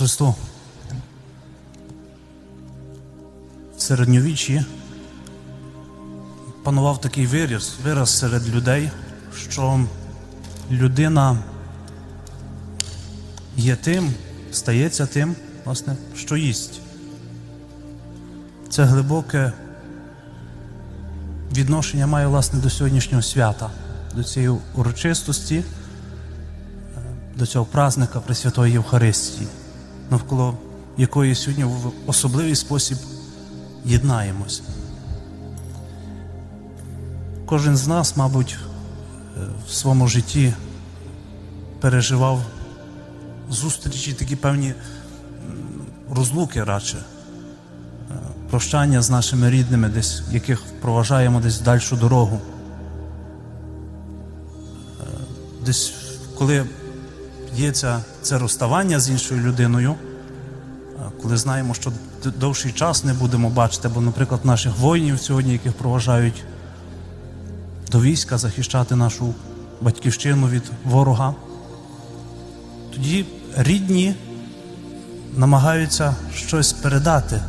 Христу. В середньовіччі панував такий вираз, вираз серед людей, що людина є тим, стається тим, власне, що їсть. Це глибоке відношення має власне до сьогоднішнього свята, до цієї урочистості, е, до цього празника Пресвятої Євхаристії, навколо якої сьогодні в особливий спосіб єднаємось. Кожен з нас, мабуть, е, в своєму житті переживав зустрічі, такі певні розлуки радше, е, прощання з нашими рідними, десь, яких проважаємо десь в дальшу дорогу. Е, Десь, коли ця, це розставання з іншою людиною, коли знаємо, що довший час не будемо бачити, бо, наприклад, наших воїнів сьогодні, яких проважають до війська захищати нашу батьківщину від ворога, тоді рідні намагаються щось передати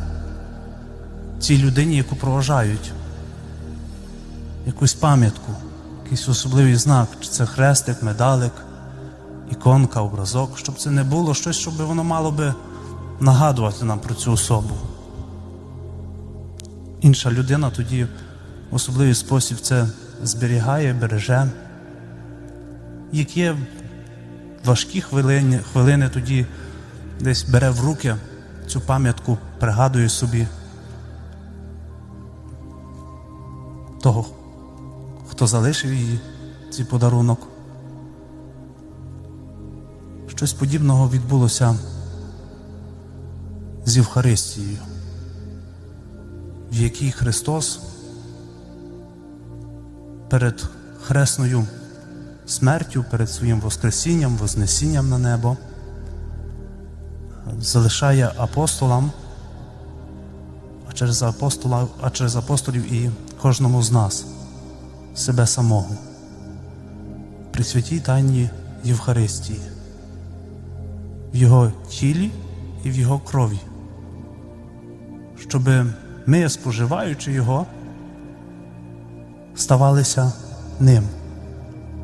цій людині, яку проважають, якусь пам'ятку, якийсь особливий знак, чи це хрестик, медалик, іконка, образок, щоб це не було щось, щоб воно мало би нагадувати нам про цю особу. Інша людина тоді в особливий спосіб це зберігає, береже. Як є важкі хвилини, хвилини тоді десь бере в руки цю пам'ятку, пригадує собі того, хто залишив її, цей подарунок. Щось подібного відбулося з Євхаристією, в якій Христос перед хресною смертю, перед своїм Воскресінням, Вознесінням на небо залишає апостолам, а через апостола, а через апостолів і кожному з нас себе самого при святій тайні Євхаристії, в Його тілі і в Його крові, щоб ми, споживаючи Його, ставалися ним,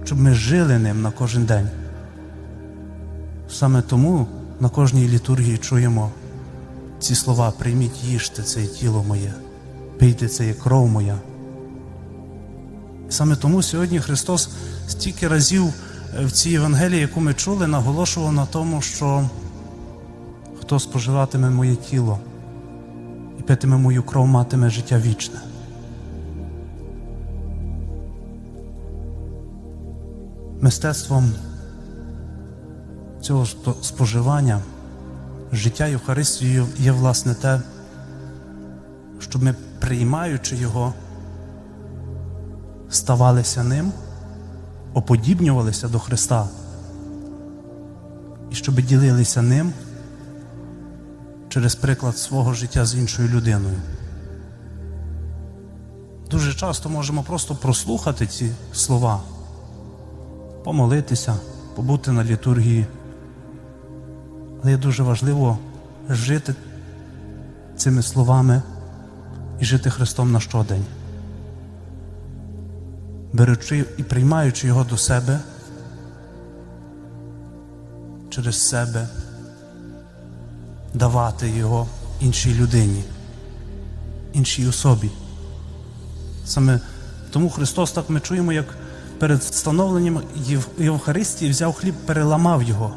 щоб ми жили ним на кожен день. Саме тому на кожній літургії чуємо ці слова: прийміть, їжте це тіло моє, пийте це є кров моя. Саме тому сьогодні Христос стільки разів в цій Євангелії, яку ми чули, наголошував на тому, що хто споживатиме моє тіло і питиме мою кров, матиме життя вічне. Мистецтвом цього споживання життя Євхаристії є власне те, щоб ми, приймаючи його, ставалися ним, оподібнювалися до Христа, і щоб ділилися ним через приклад свого життя з іншою людиною. Дуже часто можемо просто прослухати ці слова, помолитися, побути на літургії. Але є дуже важливо жити цими словами і жити Христом на щодень, беручи і приймаючи Його до себе, через себе, давати Його іншій людині, іншій особі. Саме тому Христос, так ми чуємо, як перед встановленням Євхаристії взяв хліб, переламав його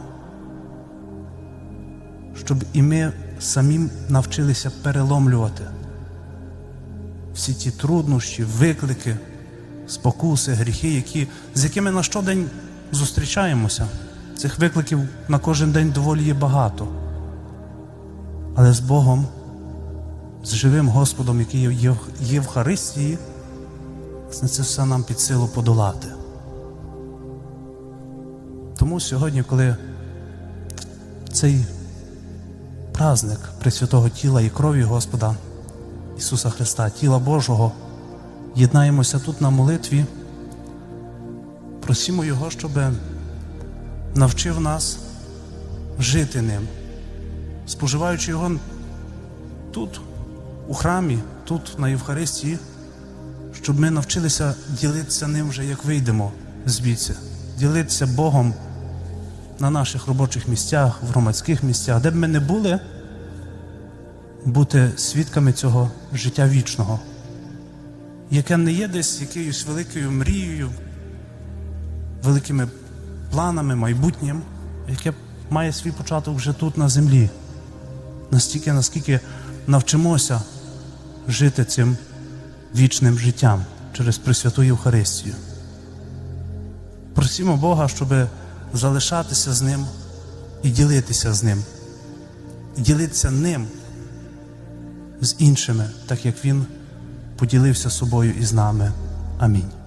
щоб і ми самі навчилися переломлювати всі ті труднощі, виклики, спокуси, гріхи, які, з якими на щодень зустрічаємося. Цих викликів на кожен день доволі є багато. Але з Богом, з живим Господом, який є в Євхаристії, це все нам під силу подолати. Тому сьогодні, коли цей праздник Пресвятого тіла і крові Господа Ісуса Христа, тіла Божого, єднаємося тут на молитві, просимо Його, щоб навчив нас жити ним, споживаючи його тут, у храмі, тут, на Євхаристії, щоб ми навчилися ділитися ним вже як вийдемо звідси, ділитися Богом на наших робочих місцях, в громадських місцях, де б ми не були, бути свідками цього життя вічного, яке не є десь якоюсь великою мрією, великими планами, майбутнім, яке має свій початок вже тут на землі. Настільки, наскільки навчимося жити цим вічним життям через Пресвяту Євхаристію. Просімо Бога, щоб залишатися з Ним і ділитися з Ним, і ділитися ним з іншими, так як Він поділився собою і з нами. Амінь.